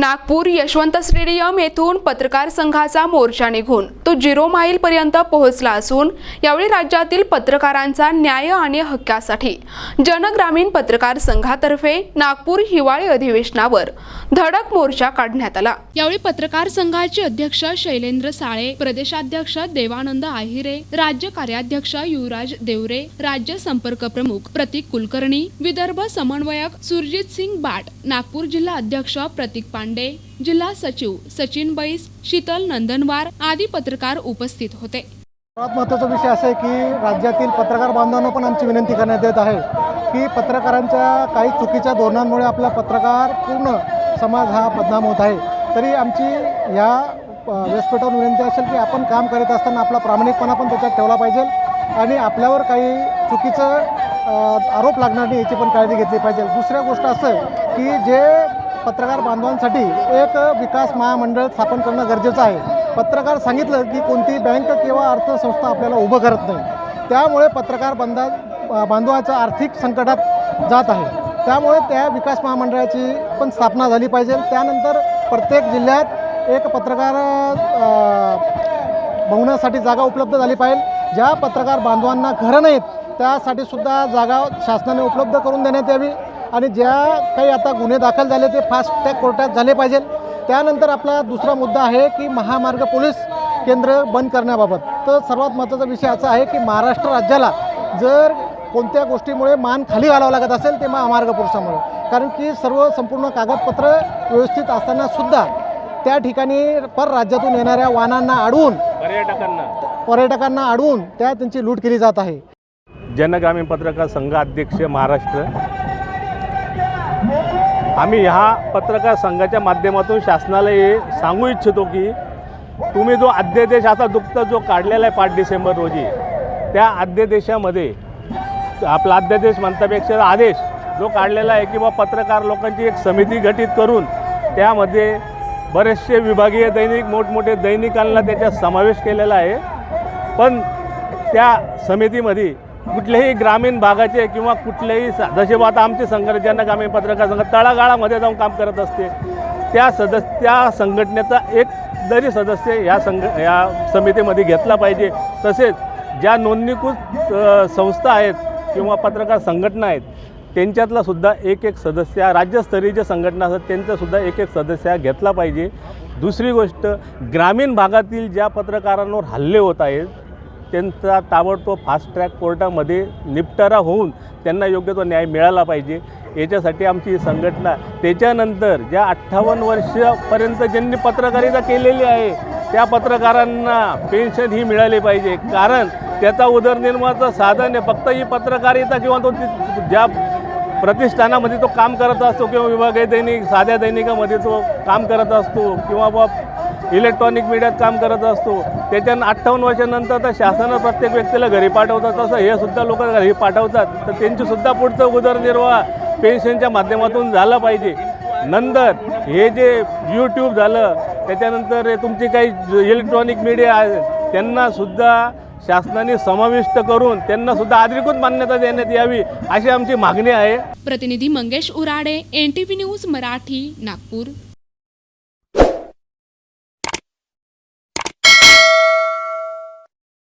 Nagpur Yashwant stadium येथून पत्रकार संघाचा मोर्चा निघून तो झिरो माईल पर्यंत पोहोचला असून यावेळी राज्यातील पत्रकारांचा न्याय आणि हक्कासाठी जनग्रामीण पत्रकार संघातर्फे नागपूर हिवाळी अधिवेशनावर धडक मोर्चा काढण्यात आला. यावेळी पत्रकार संघाचे अध्यक्ष शैलेंद्र साळे प्रदेशाध्यक्ष देवानंद आहिरे राज्य कार्याध्यक्ष युवराज देवरे राज्य संपर्क प्रमुख प्रतीक कुलकर्णी विदर्भ समन्वयक सुरजित सिंग बाट नागपूर जिल्हा अध्यक्ष प्रतीक पांडे जिल्हा सचिव सचिन बैस शीतल नंदनवार आदी पत्रकार उपस्थित होते. सर्वात महत्त्वाचा विषय असा आहे की राज्यातील पत्रकार बांधवांना पण आमची विनंती करण्यात येत आहे की पत्रकारांच्या काही चुकीच्या धोरणांमुळे आपला पत्रकार पूर्ण समाज हा बदनाम होत आहे. तरी आमची या व्यासपीठावर विनंती असेल की आपण काम करत असताना आपला प्रामाणिकपणा पण त्याच्यात ठेवला पाहिजे आणि आपल्यावर काही चुकीचं आरोप लागणार नाही याची पण काळजी घेतली पाहिजे. दुसऱ्या गोष्ट असं आहे की जे पत्रकार बांधवांसाठी एक विकास महामंडळ स्थापन करणं गरजेचं आहे. पत्रकार सांगितलं की कोणती बँक किंवा अर्थसंस्था आपल्याला उभं करत नाही. त्यामुळे पत्रकार बंधा बांधवाच्या आर्थिक संकटात जात आहे. त्यामुळे त्या विकास महामंडळाची पण स्थापना झाली पाहिजे. त्यानंतर प्रत्येक जिल्ह्यात एक पत्रकार बघण्यासाठी जागा उपलब्ध झाली पाहिजे. ज्या पत्रकार बांधवांना घरं नाहीत त्यासाठी सुद्धा जागा शासनाने उपलब्ध करून देण्यात यावी. आणि ज्या काही आता गुन्हे दाखल झाले ते फास्ट ट्रॅक कोर्टात झाले पाहिजे. त्यानंतर आपला दुसरा मुद्दा आहे की महामार्ग पोलीस केंद्र बंद करण्याबाबत. तर सर्वात महत्त्वाचा विषय असा आहे की महाराष्ट्र राज्याला जर कोणत्या गोष्टीमुळे मान खाली घालावं लागत असेल ते महामार्ग पुरुषामुळे कारण की सर्व संपूर्ण कागदपत्र व्यवस्थित असताना सुद्धा त्या ठिकाणी परराज्यातून येणाऱ्या वाहनांना अडवून पर्यटकांना. पर्यटकांना अडवून त्या त्यांची लूट केली जात आहे. जनग्रामीण पत्रकार संघ अध्यक्ष महाराष्ट्र आम्ही ह्या पत्रकार संघाच्या माध्यमातून शासनाला हे सांगू इच्छितो की तुम्ही जो अध्यादेश आता दुप्त जो काढलेला आहे पाच डिसेंबर रोजी त्या अध्यादेशामध्ये आपला अध्यादेश म्हणतापेक्षा आदेश जो काढलेला आहे किंवा पत्रकार लोकांची एक समिती गठीत करून त्यामध्ये बरेचसे विभागीय दैनिक मोठमोठे दैनिकांना त्याच्यात समावेश केलेला आहे. पण त्या समितीमध्ये कुठल्याही ग्रामीण भागाचे किंवा कुठल्याही जसे बा आता आमचे संघटना ग्रामीण पत्रकार संघ तळागाळामध्ये जाऊन काम करत असते त्या सदस्य त्या संघटनेचा एक जरी सदस्य या संघ या समितीमध्ये घेतला पाहिजे तसेच ज्या नोंदणीकृत संस्था आहेत किंवा पत्रकार संघटना आहेत त्यांच्यातला सुद्धा एक एक सदस्य राज्यस्तरीय जे संघटना असतात त्यांचासुद्धा एक एक सदस्य घेतला पाहिजे. दुसरी गोष्ट ग्रामीण भागातील ज्या पत्रकारांवर हल्ले होत आहेत त्यांचा ताबडतोब फास्ट ट्रॅक कोर्टामध्ये निपटारा होऊन त्यांना योग्य तो न्याय मिळाला पाहिजे. याच्यासाठी आमची ही संघटना त्याच्यानंतर ज्या अठ्ठावन्न वर्षापर्यंत ज्यांनी पत्रकारिता केलेली आहे त्या पत्रकारांना पेन्शन ही मिळाली पाहिजे. कारण त्याचा उदरनिर्वाहाचं साधन आहे. फक्त ही पत्रकारिता किंवा तो ज्या प्रतिष्ठानामध्ये तो काम करत असतो किंवा विभागीय दैनिक साध्या दैनिकामध्ये तो काम करत असतो किंवा बा इलेक्ट्रॉनिक मीडियात काम करत असतो. त्याच्यानं अठ्ठावन्न वर्षानंतर तर शासनानं प्रत्येक व्यक्तीला घरी पाठवतात. तसं हे सुद्धा लोक घरी पाठवतात. तर त्यांचीसुद्धा पुढचं उदरनिर्वाह पेन्शनच्या माध्यमातून झाला पाहिजे. नंतर हे जे यूट्यूब झालं त्याच्यानंतर हे तुमची काही इलेक्ट्रॉनिक मीडिया आहे त्यांनासुद्धा शासनाने समाविष्ट करून त्यांनासुद्धा अधिकृत मान्यता देण्यात यावी अशी आमची मागणी आहे. प्रतिनिधी Mangesh Urade N T V news Marathi Nagpur.